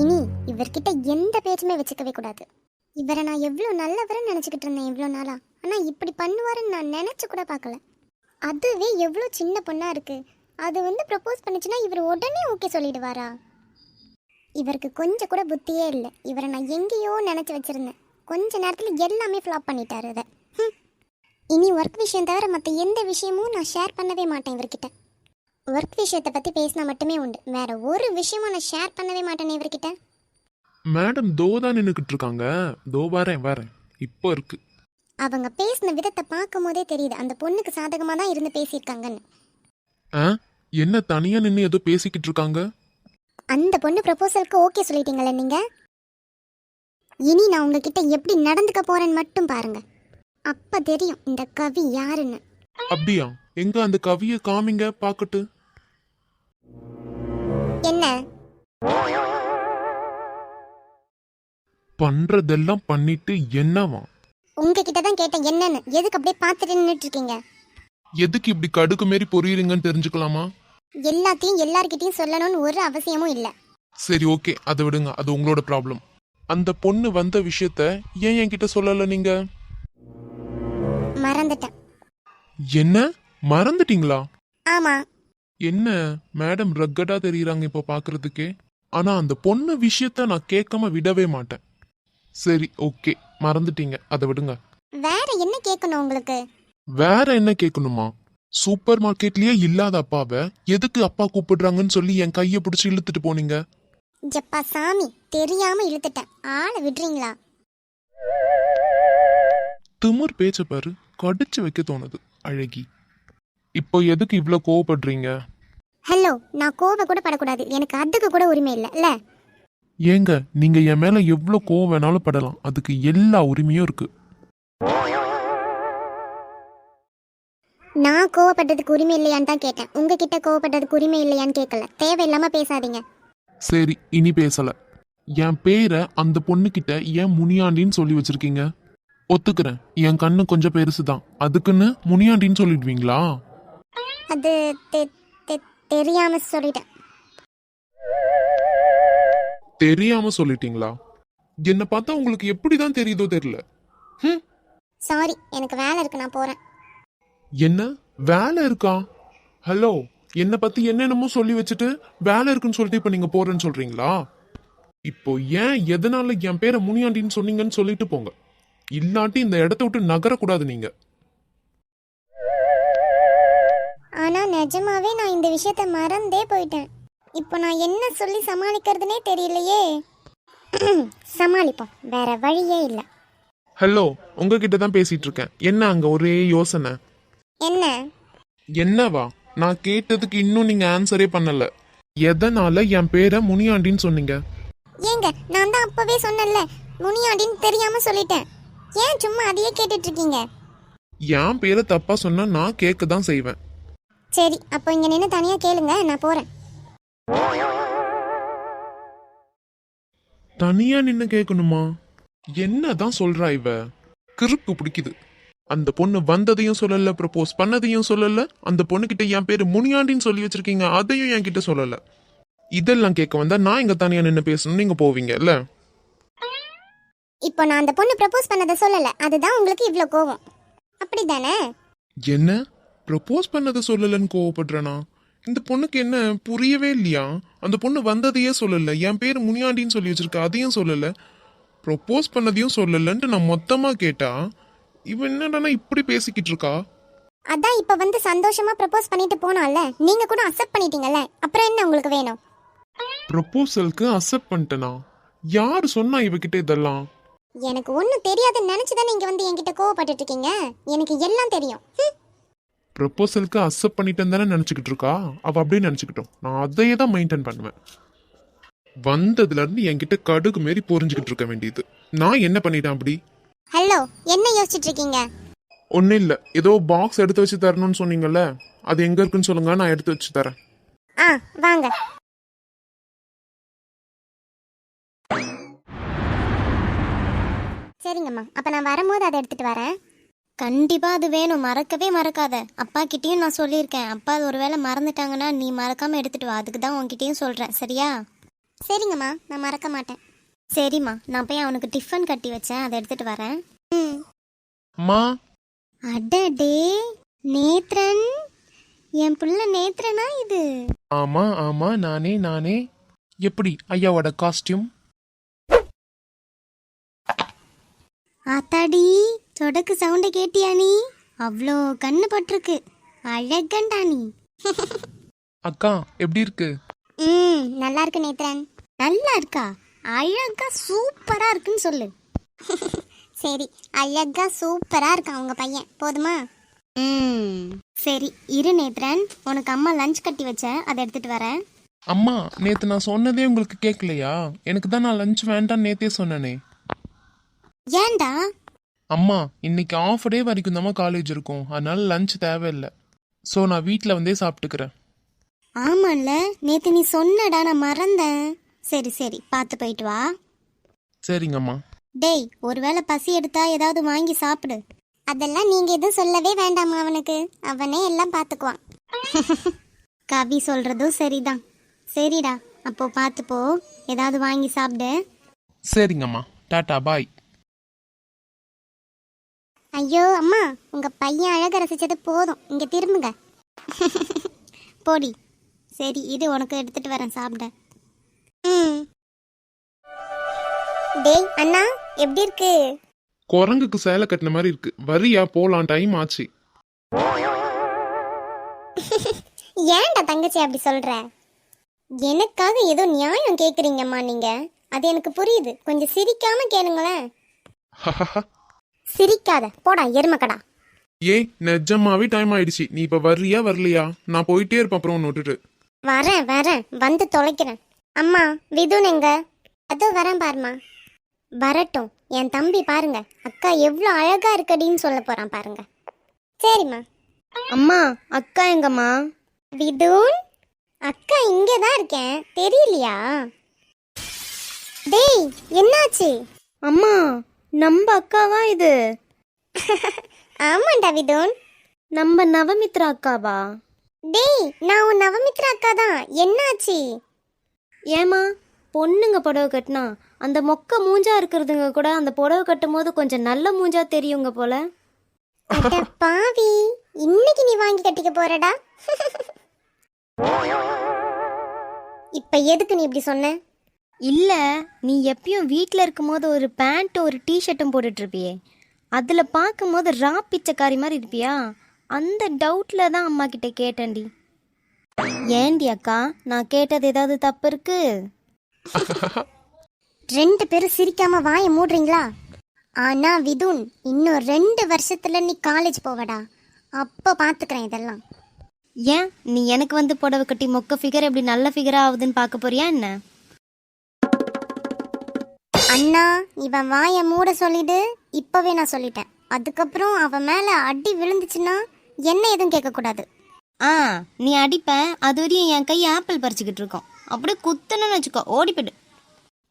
இனி இவர்கிட்ட எந்த பேச்சுமே வச்சுக்கவே கூடாது. இவரை நான் எவ்வளோ நல்லவரை நினச்சிக்கிட்டு இருந்தேன் இவ்வளோ நாளா. ஆனால் இப்படி பண்ணுவாருன்னு நான் நினச்சி கூட பார்க்கல. அதுவே எவ்வளோ சின்ன பொண்ணாக இருக்குது அது வந்து ப்ரப்போஸ் பண்ணுச்சுன்னா இவர் உடனே ஓகே சொல்லிடுவாரா? இவருக்கு கொஞ்சம் கூட புத்தியே இல்லை. இவரை நான் எங்கேயோ நினச்சி வச்சுருந்தேன். கொஞ்ச நேரத்தில் எல்லாமே ஃப்ளாப் பண்ணிட்டாரு அதை இனி ஒர்க் விஷயம் தவிர மற்ற எந்த விஷயமும் நான் ஷேர் பண்ணவே மாட்டேன் இவர்கிட்ட. ஒர்க் விஷயத்தை பற்றி பேசினா மட்டுமே உண்டு. வேற ஒரு விஷயமும் நான் ஷேர் பண்ணவே மாட்டேனே இவர்கிட்ட. மேடம் தோ தான் நின்றுக்கிட்டு இருக்காங்க. தோ வரேன் வரேன். இப்போ இருக்கு. அவங்க பேசின விதத்தை பார்க்கும் போதே தெரியுது. அந்த பொண்ணுக்கு சாதகமாக தான் இருந்து பேசியிருக்காங்கன்னு. ஆ? என்ன தனியா நின்று ஏதோ பேசிக்கிட்டு இருக்காங்க? அந்த பொண்ணு ப்ரப்போசலுக்கு ஓகே சொல்லிட்டீங்களே நீங்க? இனி நான் உங்ககிட்ட எப்படி நடந்துக்க போறேன்னு மட்டும் பாருங்க. அப்ப தெரியும் இந்த கவி யாருன்னு. அப்படியா? எங்க அந்த கவியை காமிங்க பாக்கட்டு என்ன? பண்றதெல்லாம் பண்ணிட்டு என்னவா? உங்ககிட்ட தான் கேட்டேன் என்னன்னு. எதுக்கு அப்படியே பார்த்துட்டு நின்றுட்டு இருக்கீங்க எதுக்கு இப்படி கடுக்கு மாரி பொரியுறீங்கன்னு தெரிஞ்சுக்கலாமா? எல்லாத்தையும் எல்லார்கிட்டயும் சொல்லணும்னு ஒரு அவசியமும் இல்லை. சரி ஓகே. அதை விடுங்க. அது உங்களோட ப்ராப்ளம் அந்த பொண்ணு வந்த விஷயத்த ஏன் என்கிட்ட சொல்லல நீங்க? மறந்துட்டேன். என்ன? மறந்துட்டீங்களா? ஆமா. என்ன மேடம் ரக்கடா தெரியுறாங்க இப்போ பாக்குறதுக்கே ஆனா அந்த பொண்ணு விஷயத்த நான் கேட்காம விடவே மாட்டேன். சரி ஓகே. மறந்துட்டீங்க. அதை விடுங்க. வேற என்ன கேட்கணும் உங்களுக்கு? வேற என்ன கேட்கணுமா? சூப்பர் மார்க்கெட்லயே இல்லாத அப்பாவை எதுக்கு அப்பா கூப்பிடுறாங்கன்னு சொல்லி என் கையை பிடிச்சி இழுத்துட்டு போனீங்க? ஜப்பா சாமி தெரியாம இழுத்துட்டேன். ஆளை விடுறீங்களா? திமிர் பேச்ச பாரு கடிச்சு வைக்க தோணுது. அழகி. இப்போ எதுக்கு இவ்ளோ கோவப்படுறீங்க? ஹலோ நான் கோவம் கூட படக்கூடாது. எனக்கு அதுக்கு கூட உரிமை இல்லைல்ல ஏங்க நீங்க என் மேல எவ்வளோ கோவம் வேணாலும் படலாம். அதுக்கு எல்லா உரிமையும் இருக்கு. நான் கோவப்பட்டதுக்கு உரிமை இல்லையான்னு தான் கேட்டேன். உங்ககிட்ட கோவப்பட்டதுக்கு உரிமை இல்லையான்னு கேட்கல தேவையில்லாம பேசாதீங்க. சரி இனி பேசல. என் பேரை அந்த பொண்ணுகிட்ட ஏன் முனியாண்டின்னு சொல்லி வச்சிருக்கீங்க? ஒத்துக்கிறேன். என் கண்ணு கொஞ்சம் பெருசு தான் அதுக்குன்னு முனியாண்டின்னு சொல்லிடுவீங்களா? அது தெ- தெரியாம சொல்லிட்டேன். தெரியாம சொல்லிட்டீங்களா? என்ன பார்த்தா உங்களுக்கு எப்படிதான் தெரியுதோ தெரியல. சாரி எனக்கு வேலை இருக்கு நான் போறேன். என்ன? வேலை இருக்கா? ஹலோ என்னை பத்தி என்னென்னமோ சொல்லி வச்சுட்டு வேலை இருக்குன்னு சொல்லிட்டு இப்ப நீங்க போறேன்னு சொல்றீங்களா? இப்போ ஏன் எதனால என் பேரை முனியாண்டின்னு சொன்னீங்கன்னு சொல்லிட்டு போங்க. இல்லாட்டி இந்த இடத்த விட்டு நகரக்கூடாது நீங்க. நிஜமாவே நான் இந்த விஷயத்த மறந்தே போயிட்டேன். இப்போ நான் என்ன சொல்லி சமாளிக்கிறதுனே தெரியலையே. சமாளிப்போம். வேற வழியே இல்லை. ஹலோ உங்ககிட்ட தான் பேசிட்டு இருக்கேன். என்ன அங்க ஒரே யோசனை? என்ன? என்னவா? நான் கேட்டதுக்கு இன்னும் நீங்க ஆன்சரே பண்ணல. எதனால என் பேரை முனியாண்டின்னு சொன்னீங்க? ஏங்க நான் தான் அப்பவே சொன்னேன்ல. முனியாண்டின்னு தெரியாம சொல்லிட்டேன். ஏன் சும்மா அதையே கேட்டுட்டு இருக்கீங்க? என் பேரை தப்பா சொன்னா நான் கேட்க தான் செய்வேன். சரி அப்போ இங்க நின்று தனியா கேளுங்க நான் போறேன். தனியா நின்னு கேட்கணுமா என்னதான் சொல்றா இவ? கிறுக்கு பிடிக்குது. அந்த பொண்ணு வந்ததையும் சொல்லல ப்ரப்போஸ் பண்ணதையும் சொல்லல அந்த பொண்ணுகிட்ட என் பேரு முனியாண்டின்னு சொல்லி வச்சிருக்கீங்க அதையும் என்கிட்ட சொல்லல. இதெல்லாம் கேட்க வந்தா நான் இங்க தனியா நின்னு பேசணும் நீங்க போவீங்கல்ல இப்போ நான் அந்த பொண்ணு ப்ரப்போஸ் பண்ணதை சொல்லல அதுதான் உங்களுக்கு இவ்வளோ கோவம். அப்படிதானே? என்ன? ப்ரப்போஸ் பண்ணதை சொல்லலன்னு கோவப்படுறனா? இந்த பொண்ணுக்கு என்ன புரியவே இல்லையா? அந்த பொண்ணு வந்ததையே சொல்லல. என் பேர் முனியாண்டின்னு சொல்லி வச்சிருக்க அதையும் சொல்லல. ப்ரப்போஸ் பண்ணதையும் சொல்லலன்ட்டு நான் மொத்தமா கேட்டா இவன் என்னடானா இப்படி பேசிக்கிட்டு இருக்கா? அதான் இப்போ வந்து சந்தோஷமா ப்ரப்போஸ் பண்ணிட்டு போனால நீங்க கூட அக்செப்ட் பண்ணிட்டீங்கல்ல? அப்புறம் என்ன உங்களுக்கு வேணும்? ப்ரப்போசலுக்கு அக்செப்ட் பண்ணிட்டேனா? யார் சொன்னா இவகிட்ட இதெல்லாம்? எனக்கு ஒன்றும் தெரியாதுன்னு நினச்சி தானே இங்கே வந்து என்கிட்ட கோவப்பட்டுட்டு இருக்கீங்க? எனக்கு எல்லாம் தெரியும். ப்ரப்போசலுக்கு அக்செப்ட் பண்ணிட்டேன்னு தானே நினச்சிக்கிட்டு இருக்கா? அவள் அப்படியே நினச்சிக்கிட்டோம். நான் அதையே தான் மெயின்டைன் பண்ணுவேன். வந்ததுல இருந்து என்கிட்ட கடுகு மாரி பொறிஞ்சுக்கிட்டு இருக்க வேண்டியது. நான் என்ன பண்ணிட்டேன் அப்படி? ஹலோ என்ன யோசிச்சுட்டு இருக்கீங்க? ஒன்றும் இல்லை. ஏதோ பாக்ஸ் எடுத்து வச்சு தரணும்னு சொன்னீங்கல்ல? அது எங்கே இருக்குன்னு சொல்லுங்க நான் எடுத்து வச்சு தரேன். ஆ வாங்க. சரிங்கம்மா. அப்போ நான் வரும்போது அதை எடுத்துட்டு வரேன். கண்டிப்பா அது வேணும். மறக்கவே மறக்காத. அப்பா கிட்டயும் நான் சொல்லியிருக்கேன். அப்பா அது ஒருவேளை மறந்துட்டாங்கன்னா நீ மறக்காம எடுத்துட்டு வா. அதுக்கு தான் உன்கிட்டயும் சொல்றேன். சரியா? சரிங்கம்மா. நான் மறக்க மாட்டேன். சரிம்மா. நான் போய் அவனுக்கு டிஃபன் கட்டி வச்சேன். அதை எடுத்துட்டு வரேன். ம். அம்மா. அடடே. நேத்ரன். என் புள்ள நேத்ரனா இது? ஆமா ஆமா. நானே நானே. எப்படி? ஐயாவோட காஸ்டியூம் ஆத்தாடி. சொடக்கு சவுண்ட கேட்டியா நீ? அவ்வளோ கண்ணு பட்டிருக்கு. அழகண்டா நீ. அக்கா எப்படி இருக்கு? ம் நல்லா இருக்கு நேத்ரன். நல்லா இருக்கா? அழகா சூப்பரா இருக்குன்னு சொல்லு. சரி அழகா சூப்பரா இருக்கான் உங்க பையன்? போதுமா? ம் சரி இரு நேத்ரன். உனக்கு அம்மா லஞ்ச் கட்டி வச்சேன் அதை எடுத்துட்டு வரேன். அம்மா நேத்து நான் சொன்னதே உங்களுக்கு கேட்கலையா எனக்கு தான் நான் லஞ்ச் வேண்டாம் நேத்தே சொன்னனே. ஏன்டா? அம்மா இன்னைக்கு ஆஃப் டே வரைக்கும் தான் காலேஜ் இருக்கும். அதனால லஞ்ச் தேவையில்லை. ஸோ நான் வீட்டில் வந்தே சாப்பிட்டுக்கிறேன். ஆமால்ல நேத்து நீ சொன்னடா நான் மறந்தேன். சரி சரி பார்த்து போயிட்டு வா. சரிங்கம்மா. டேய் ஒருவேளை பசி எடுத்தா ஏதாவது வாங்கி சாப்பிடு. அதெல்லாம் நீங்க எதுவும் சொல்லவே வேண்டாமா அவனுக்கு. அவனே எல்லாம் பாத்துக்குவான் கவி சொல்றதும் சரிதான். சரிடா அப்போ பார்த்து போ ஏதாவது வாங்கி சாப்பிடு. சரிங்கம்மா. Tata bye. ஐயோ அம்மா உங்க பையன் அழக ரசிச்சது போதும். இங்க திரும்புங்க. போடி. சரி இது உனக்கு எடுத்துட்டு வரேன் சாப்பிட. டேய் அண்ணா எப்படி இருக்கு? குரங்குக்கு சேலை கட்டின மாதிரி இருக்கு. வரியா போலாம் டைம் ஆச்சு. ஏன்டா தங்கச்சி அப்படி சொல்ற? எனக்காக ஏதோ நியாயம் கேக்குறீங்கம்மா நீங்க. அது எனக்கு புரியுது. கொஞ்சம் சிரிக்காம கேளுங்களேன். சிரிக்காத. போடா எருமக்கடா. ஏ நிஜமாவே டைம் ஆயிடுச்சு. நீ இப்ப வர்றியா வரலையா? நான் போயிட்டே இருப்பேன் அப்புறம் விட்டுட்டு. வரேன் வரேன். வந்து தொலைக்கிறேன். அம்மா விதுன் எங்க? அதோ வரேன் பாருமா வரட்டும். என் தம்பி பாருங்க. அக்கா எவ்வளோ அழகா இருக்கடின்னு சொல்ல போறான் பாருங்க. சரிம்மா. அம்மா அக்கா எங்கம்மா? விதுன்? அக்கா இங்கே தான் இருக்கேன். தெரியலையா? டேய் என்னாச்சு? அம்மா நம்ம அக்காவா இது? ஆமாண்டா விதுன். நம்ம நவமித்ரா அக்காவா? டேய் நான் உன் நவமித்ரா அக்கா தான். என்னாச்சு? ஏமா பொண்ணுங்க புடவை கட்டினா அந்த மொக்க மூஞ்சா இருக்கிறதுங்க கூட அந்த புடவை கட்டும் போது கொஞ்சம் நல்ல மூஞ்சா தெரியுங்க போல. அட பாவி இன்னைக்கு நீ வாங்கி கட்டிக்க போறடா. இப்ப எதுக்கு நீ இப்படி சொன்ன? இல்ல நீ எப்பயும் வீட்ல இருக்கும்போது ஒரு பேண்ட் ஒரு டிஷர்ட்டும் போட்டுட்டு இருப்பியே அதுல பார்க்கும்போது ரா பிச்சைக்காரி மாதிரி இருப்பியா? அந்த டவுட்ல தான் அம்மா கிட்ட கேட்டேன்டி. ஏண்டி அக்கா நான் கேட்டது ஏதாவது தப்பு இருக்கு? ரெண்டு பேரும் சிரிக்காம வாயை மூடுறீங்களா? ஆனா விதுன் இன்னும் ரெண்டு வருஷத்துல நீ காலேஜ் போவடா. அப்ப பாத்துக்கிறேன் இதெல்லாம். ஏன்? நீ எனக்கு வந்து புடவை கட்டி மொக்க ஃபிகர் எப்படி நல்ல ஃபிகரா ஆகுதுன்னு பார்க்க போறியா என்ன? அண்ணா இவன் வாயை மூட சொல்லிடு. இப்பவே நான் சொல்லிட்டேன். அதுக்கப்புறம் அவன் மேல அடி விழுந்துச்சுன்னா என்ன எதுவும் கேட்க கூடாது ஆ நீ அடிப்ப அது வரையும் என் கை ஆப்பிள் பறிச்சுக்கிட்டு இருக்கோம். அப்படியே குத்துணும்னு வச்சுக்கோ ஓடிப்பிடு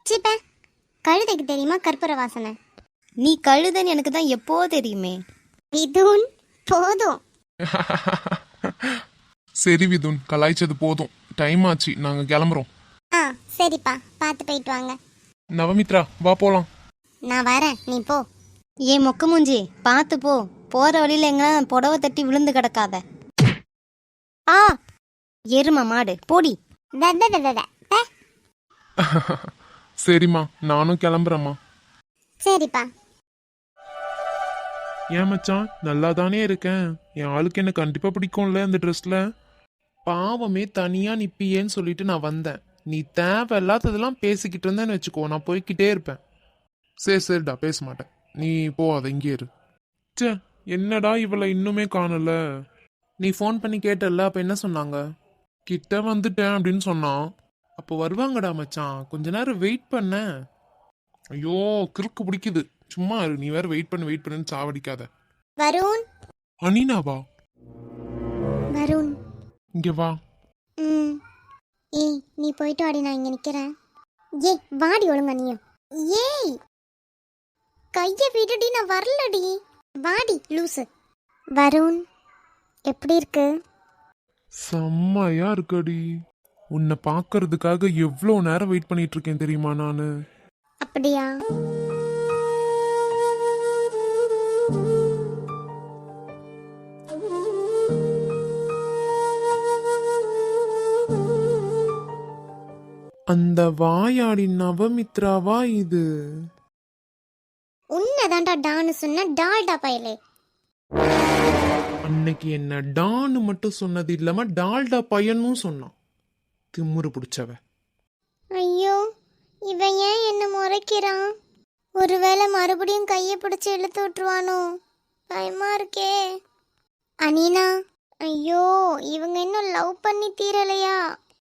சீப்ப கழுதைக்கு தெரியுமா கற்பூர வாசனை? நீ கழுதன்னு எனக்கு தான் எப்போ தெரியுமே. விதுன் போதும். சரி விதுன் கலாய்ச்சது போதும். டைம் ஆச்சு நாங்க கிளம்புறோம். ஆ சரிப்பா பார்த்து போயிட்டு வாங்க. நவமித்ரா வா போலாம். நான் வரேன். நீ போ. ஏ மொக்க மூஞ்சி பார்த்து போ. போற வழியில எங்க புடவை தட்டி விழுந்து கிடக்காத. ஆ எரும மாடு. போடி. த, த, த, த, த. த. சரிம்மா நானும் கிளம்புறேம்மா. சரிப்பா. ஏன் மச்சான் நல்லா தானே இருக்கேன். என் ஆளுக்கு என்ன கண்டிப்பா பிடிக்கும்ல அந்த ட்ரெஸ்ல பாவமே தனியா நிப்பியேன்னு சொல்லிட்டு நான் வந்தேன். நீ தேவையில்லாததெல்லாம் பேசிக்கிட்டு இருந்தேன்னு வச்சுக்கோ நான் போய்க்கிட்டே இருப்பேன். சரி சரிடா பேச மாட்டேன் நீ போவாத இங்கே இரு. ச்சே என்னடா இவளை இன்னுமே காணல? நீ ஃபோன் பண்ணி கேட்டல்ல அப்ப என்ன சொன்னாங்க? கிட்ட வந்துட்டேன் அப்படின்னு சொன்னான். அப்போ வருவாங்கடா மச்சான். கொஞ்ச நேரம் வெயிட் பண்ண. ஐயோ கிறுக்கு பிடிக்குது. சும்மா இரு நீ வேற வெயிட் பண்ணு வெயிட் பண்ணுன்னு சாவடிக்காத. வருண்? அனினாவா? வருண். இங்க வா. ம். ஏய் நீ போயிட்டு வாடி நான் இங்க நிக்கிறேன். ஏய் வாடி ஒழுங்கா நீயும். ஏய் கைய விடுடி நான் வரலடி. வாடி லூசு. வருண் எப்படி இருக்கு? செம்மையா இருக்கடி. உன்னை பார்க்கறதுக்காக எவ்வளோ நேரம் வெயிட் பண்ணிட்டு இருக்கேன் தெரியுமா நான்? அப்படியா? அந்த வாயாடி நவமித்ராவா இது? உன்னதான்டா டான்னு சொன்ன டால்டா பயலே. அன்னைக்கு என்ன டான்னு மட்டும் சொன்னது இல்லாம டால்டா பையனும் சொன்னான். திமுரு பிடிச்சவ. ஐயோ இவன் ஏன் என்ன முறைக்கிறான்? ஒருவேளை மறுபடியும் கையை பிடிச்சு இழுத்து விட்டுருவானோ? பயமா இருக்கே. அனீனா ஐயோ இவங்க இன்னும் லவ் பண்ணி தீரலையா?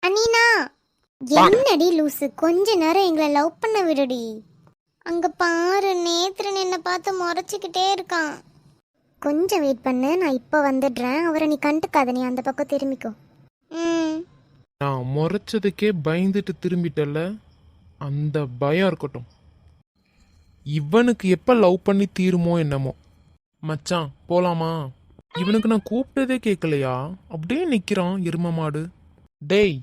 அனீனா! என்னடி லூசு? கொஞ்ச நேரம் எங்களை லவ் பண்ண விடுடி. அங்க பாரு நேத்ரன் என்னை பார்த்து முறைச்சிக்கிட்டே இருக்கான். கொஞ்சம் வெயிட் பண்ணு நான் இப்போ வந்துடுறேன். அவரை நீ கண்டுக்காத நீ அந்த பக்கம் திரும்பிக்கோ. ம். நான் முறைச்சதுக்கே பயந்துட்டு திரும்பிட்டல அந்த பயம் இருக்கட்டும். இவனுக்கு எப்ப லவ் பண்ணி தீருமோ என்னமோ. மச்சான் போலாமா? இவனுக்கு நான் கூப்பிட்டதே கேட்கலையா? அப்படியே நிக்கிறான் எரும மாடு. டேய்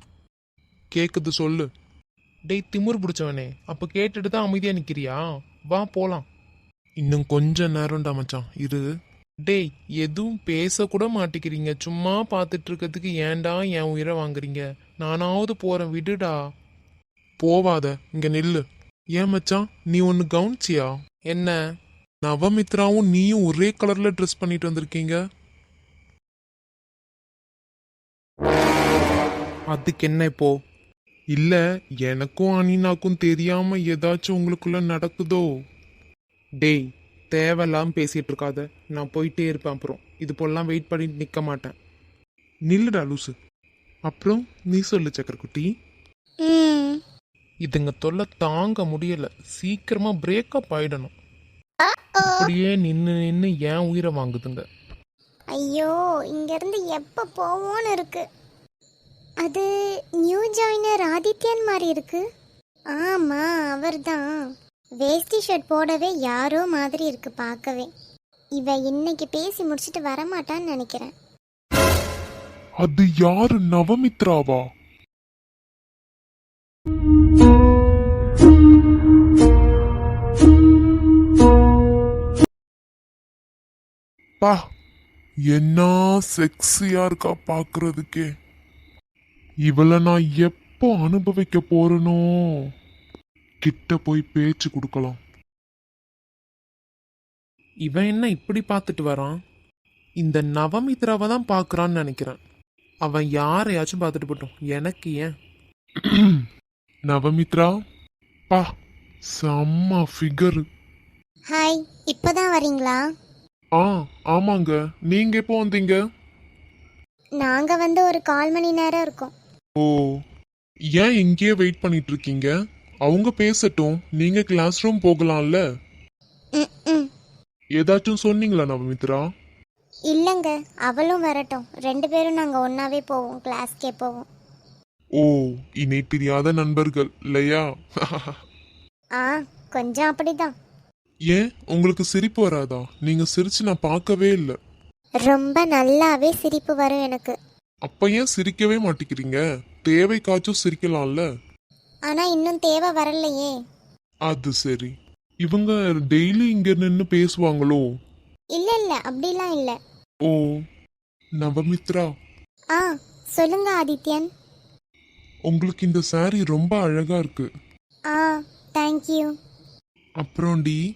கேக்குது சொல்லு. டேய் திமிர் பிடிச்சவனே அப்ப கேட்டுட்டு தான் அமைதியா நிக்கிறியா? வா போலாம். இன்னும் கொஞ்ச நேரம்டா மச்சான் இரு. டேய் எதுவும் பேச கூட மாட்டிக்கிறீங்க. சும்மா பார்த்துட்டு இருக்கிறதுக்கு ஏன்டா என் உயிரை வாங்குறீங்க? நானாவது போறேன் விடுடா. போவாத இங்க நில்லு. ஏன் மச்சான் நீ ஒன்னு கவனிச்சியா? என்ன? நவமித்ராவும் நீயும் ஒரே கலர்ல ட்ரெஸ் பண்ணிட்டு வந்திருக்கீங்க. அதுக்கு என்ன இப்போ? இல்ல எனக்கும் அனினாக்கும் தெரியாம ஏதாச்சும் உங்களுக்குள்ள நடக்குதோ? டேய் தேவையில்லாம பேசிட்டு இருக்காத. நான் போயிட்டே இருப்பேன் அப்புறம். இது போலாம் வெயிட் பண்ணிட்டு நிக்க மாட்டேன். நில்லுடா லூசு. அப்புறம் நீ சொல்லு சக்கரக்குட்டி. இதுங்க தொல்லை தாங்க முடியல. சீக்கிரமா பிரேக்கப் ஆயிடணும். அப்படியே நின்னு நின்னு ஏன் உயிரை வாங்குதுங்க? ஐயோ இங்கேருந்து எப்போ போவோன்னு இருக்கு. அது நியூ ஜாயினர் ஆதித்யன் மாதிரி இருக்கு. ஆமாம் அவர்தான். வேஷ்டி ஷர்ட் போடவே யாரோ மாதிரி இருக்கு பார்க்கவே. இவ இன்னைக்கு பேசி முடிச்சிட்டு வரமாட்டான்னு நினைக்கிறேன். அது யாரு நவமித்ராவா? பா என்ன செக்ஸியா இருக்கா பாக்குறதுக்கே இவள நான் எப்போ அனுபவிக்க போறனோ? கிட்ட போய் பேச்சு கொடுக்கலாம். இவன் என்ன இப்படி பார்த்துட்டு வரான்? இந்த நவமித்ராவை தான் பார்க்கறான்னு நினைக்கிறேன். அவன் யாரையாச்சும் பார்த்துட்டு போட்டோம். எனக்கு ஏன்? நவமித்ரா பா செம்ம ஃபிகர் ஹாய் இப்போதான் வரீங்களா? ஆ ஆமாங்க. நீங்க எப்போ வந்தீங்க? நாங்கள் வந்து ஒரு கால் மணி நேரம் இருக்கோம். ஓ ஏன் இங்கேயே வெயிட் பண்ணிட்டு இருக்கீங்க அவங்க பேசட்டும். நீங்க கிளாஸ் ரூம் போகலாம்ல? ஏதாச்சும் சொன்னீங்களா நவமித்ரா? இல்லைங்க அவளும் வரட்டும். ரெண்டு பேரும் நாங்கள் ஒன்றாவே போவோம் கிளாஸ்க்கே போவோம். ஓ இணை பிரியாத நண்பர்கள் இல்லையா? ஆ கொஞ்சம் அப்படிதான். ஏன்? உங்களுக்கு சிரிப்பு வராதா? நீங்க சிரிச்சு நான் பார்க்கவே இல்லை. ரொம்ப நல்லாவே சிரிப்பு வரும் எனக்கு. அப்ப ஏன் சிரிக்கவே மாட்டேங்கிறீங்க. தேவைக்காச்சும் சிரிக்கலாம்ல? ஆனா இன்னும் தேவை வரலையே. அது சரி. இவங்க டெய்லி இங்க நின்னு பேசுவாங்களோ? இல்ல இல்ல அப்படிலாம் இல்ல. ஓ நவமித்ரா. ஆ சொல்லுங்க ஆதித்யன். உங்களுக்கு இந்த saree ரொம்ப அழகா இருக்கு. ஆ தேங்க்யூ அப்புறம் டி?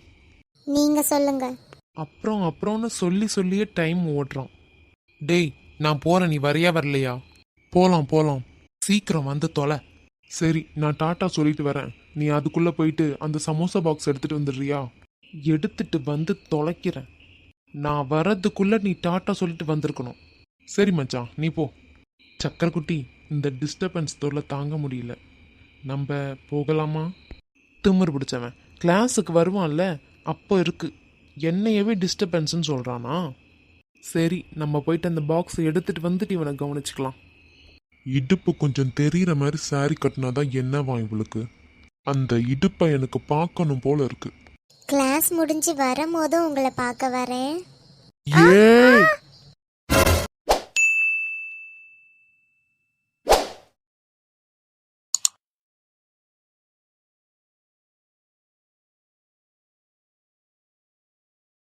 நீங்க சொல்லுங்க. அப்புறம் அப்புறம்னு சொல்லி சொல்லியே டைம் ஓடுறான். டேய் நான் போகிறேன் நீ வரையா வரலையா? போகலாம் போகலாம் சீக்கிரம் வந்து தொலை. சரி நான் டாட்டா சொல்லிட்டு வரேன். நீ அதுக்குள்ளே போயிட்டு அந்த சமோசா பாக்ஸ் எடுத்துகிட்டு வந்துடுறியா? எடுத்துட்டு வந்து தொலைக்கிறேன். நான் வர்றதுக்குள்ளே நீ டாட்டா சொல்லிட்டு வந்திருக்கணும். சரி மச்சான் நீ போ. சக்கரக்குட்டி இந்த டிஸ்டர்பன்ஸ் தொல்லை தாங்க முடியல. நம்ம போகலாமா? திமிர் பிடிச்சவன். கிளாஸுக்கு வருவான்ல அப்போ இருக்கு. என்னையவே டிஸ்டர்பன்ஸ்னு சொல்கிறானா சரி நம்ம போயிட்டு அந்த பாக்ஸை எடுத்துட்டு வந்துட்டு இவனை கவனிச்சுக்கலாம். இடுப்பு கொஞ்சம் தெரியிற மாதிரி saree கட்டினாதான் என்னவா இவளுக்கு? அந்த இடுப்பை எனக்கு பார்க்கணும் போல இருக்கு. கிளாஸ் முடிஞ்சு வரும்போதும் உங்களை பார்க்க வரேன். ஏய்!